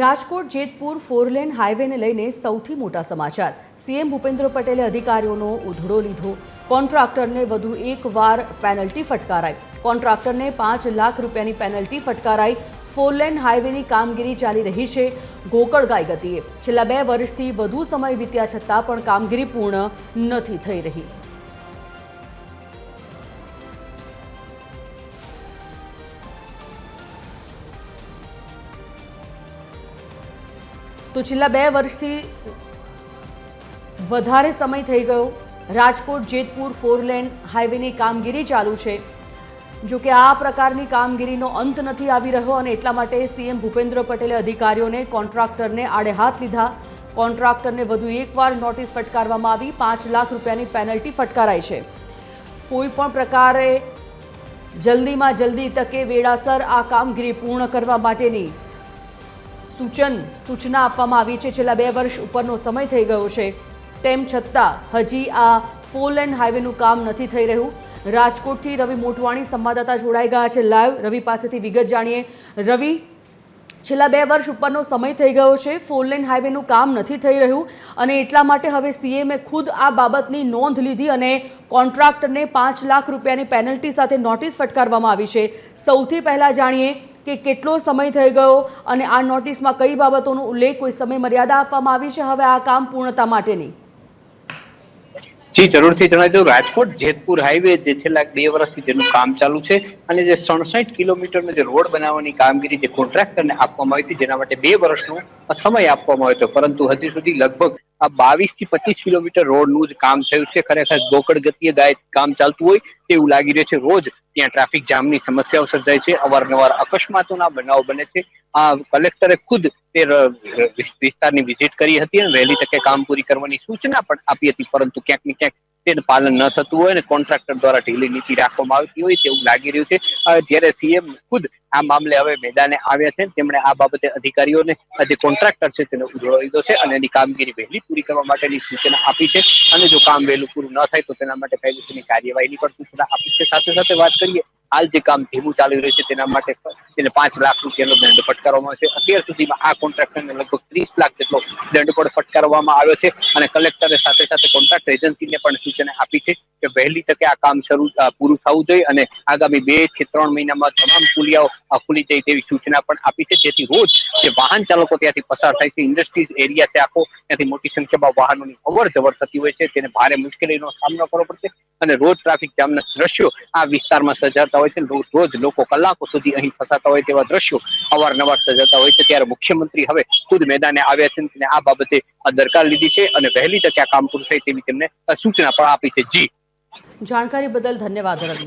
Rajkot, Jetpur, four lane હાઈવેને લઈને સૌથી મોટા સમાચાર. સીએમ ભૂપેન્દ્ર પટેલે અધિકારીઓનો ઉધડો લીધો. કોન્ટ્રાક્ટરને વધુ એક વાર પેનલ્ટી ફટકારાઈ. કોન્ટ્રાક્ટરને પાંચ લાખ રૂપિયાની પેનલ્ટી ફટકારાઈ. ફોરલેન હાઈવેની કામગીરી ચાલી રહી છે ગોકળગાય ગતિએ છેલ્લા બે વર્ષથી વધુ સમય વીત્યા છતાં પણ કામગીરી પૂર્ણ નથી થઈ રહી. તો છેલ્લા બે વર્ષથી વધારે સમય થઈ ગયો. રાજકોટ, જેતપુર ફોરલેન હાઈવેની કામગીરી ચાલુ છે. જો કે આ પ્રકારની કામગીરીનો અંત નથી આવી રહ્યો અને એટલા માટે સીએમ ભૂપેન્દ્ર પટેલે અધિકારીઓને કોન્ટ્રાક્ટરને આડે હાથ લીધા. કોન્ટ્રાક્ટરને વધુ એકવાર નોટિસ ફટકારવામાં આવી. પાંચ લાખ રૂપિયાની પેનલ્ટી ફટકારાઈ છે. કોઈ પણ પ્રકારે જલ્દીમાં જલ્દી તકે વેળાસર આ કામગીરી પૂર્ણ કરવા માટેની સૂચન, સૂચના આપવામાં આવી છે. છેલ્લા બે વર્ષ ઉપરનો સમય થઈ ગયો છે. તેમ છતાં, હજી આ ફોર લેન હાઈવેનું કામ નથી થઈ રહ્યું. રાજકોટથી રવિ મોટવાણી સંવાદદાતા જોડાઈ ગયા છે લાઈવ. રવિ પાસેથી વિગત જાણીએ. રવિ, છેલ્લા બે વર્ષ ઉપરનો સમય થઈ ગયો છે. ફોરલેન હાઈવેનું કામ નથી થઈ રહ્યું અને એટલા માટે હવે સીએમએ ખુદ આ બાબતની નોંધ લીધી અને કોન્ટ્રાક્ટરને પાંચ લાખ રૂપિયાની પેનલ્ટી સાથે નોટિસ ફટકારવામાં આવી છે. સૌથી પહેલાં જાણીએ કે કેટલો સમય થઈ ગયો અને આ નોટિસમાં કઈ બાબતોનો ઉલ્લેખ કોઈ સમય મર્યાદા આપવામાં આવી છે? હવે આ કામ પૂર્ણતા માટેની. જી, જરૂરથી જણાવી દઉં. રાજકોટ જેતપુર હાઈવે જે છેલ્લા બે વર્ષથી જેનું કામ ચાલુ છે અને જે સડસઠ કિલોમીટરનો જે રોડ બનાવવાની કામગીરી જે કોન્ટ્રાક્ટરને આપવામાં આવી હતી, જેના માટે બે વર્ષનો સમય આપવામાં આવ્યો હતો. પરંતુ હજી સુધી લગભગ આ બાવીસથી પચીસ કિલોમીટર રોડનું જ કામ થયું છે. ખરેખર ગોકળ ગતિએ ગાય કામ ચાલતું હોય તેવું લાગી રહ્યું છે. રોજ ત્યાં ટ્રાફિક જામની સમસ્યાઓ સર્જાય છે. અવારનવાર અકસ્માતોના બનાવો બને છે. આ કલેક્ટરે ખુદ તે વિસ્તારની વિઝિટ કરી હતી અને વહેલી તકે કામ પૂરી કરવાની સૂચના પણ આપી હતી. પરંતુ ક્યાંક ને ક્યાંક તેનું પાલન ન થતું હોય અને કોન્ટ્રાક્ટર દ્વારા ઢીલી નીતિ રાખવામાં આવતી હોય તેવું લાગી રહ્યું છે. જ્યારે સીએમ ખુદ આ મામલે હવે મેદાને આવ્યા છે, તેમણે આ બાબતે અધિકારીઓને જે કોન્ટ્રાક્ટર છે તેને ઉધડો લીધો છે અને એની કામગીરી વહેલી પૂરી કરવા માટેની સૂચના આપી છે. અને જો કામ વહેલું પૂરું ન થાય તો તેના માટે કાયદેસરની કાર્યવાહીની પણ સૂચના આપી છે. સાથે સાથે વાત કરીએ હાલ જે કામ ધીમું ચાલી રહ્યું છે તેના માટે તેને પાંચ લાખ રૂપિયાનો દંડ ફટકારવામાં આવ્યો છે. અત્યાર સુધીમાં આ કોન્ટ્રાક્ટરને લગભગ ત્રીસ લાખ જેટલો દંડ પણ ફટકારવામાં આવ્યો છે અને કલેક્ટરે સાથે સાથે કોન્ટ્રાક્ટ એજન્સીને પણ સૂચના આપી છે કે વહેલી તકે આ કામ શરૂ પૂરું થવું જોઈએ અને આગામી બેથી ત્રણ મહિનામાં તમામ પુલિયાઓ ખુલી જાય તેવી સૂચના પણ આપી છે. જેથી રોજ જે વાહન ચાલકો ત્યાંથી પસાર થાય છે, ઇન્ડસ્ટ્રીઝ એરિયા છે આખો, ત્યાંથી મોટી સંખ્યામાં વાહનોની અવર જવર થતી હોય છે, તેને ભારે મુશ્કેલીનો સામનો કરવો પડશે અને રોજ ટ્રાફિક જામના દ્રશ્યો આ વિસ્તારમાં સર્જાતા હોય છે રોજ લોકો કલાકો સુધી અહીં ફસાતા હોય તેવા દ્રશ્યો અવારનવાર સર્જાતા હોય છે. ત્યારે મુખ્યમંત્રી હવે ખુદ મેદાને આવ્યા છે અને આ બાબતે દરકાર લીધી છે અને વહેલી તકે આ કામ પૂરું થાય તેવી તેમને સૂચના પણ આપી છે. જી. જાણકારી બદલ ધન્યવાદ, રવિ.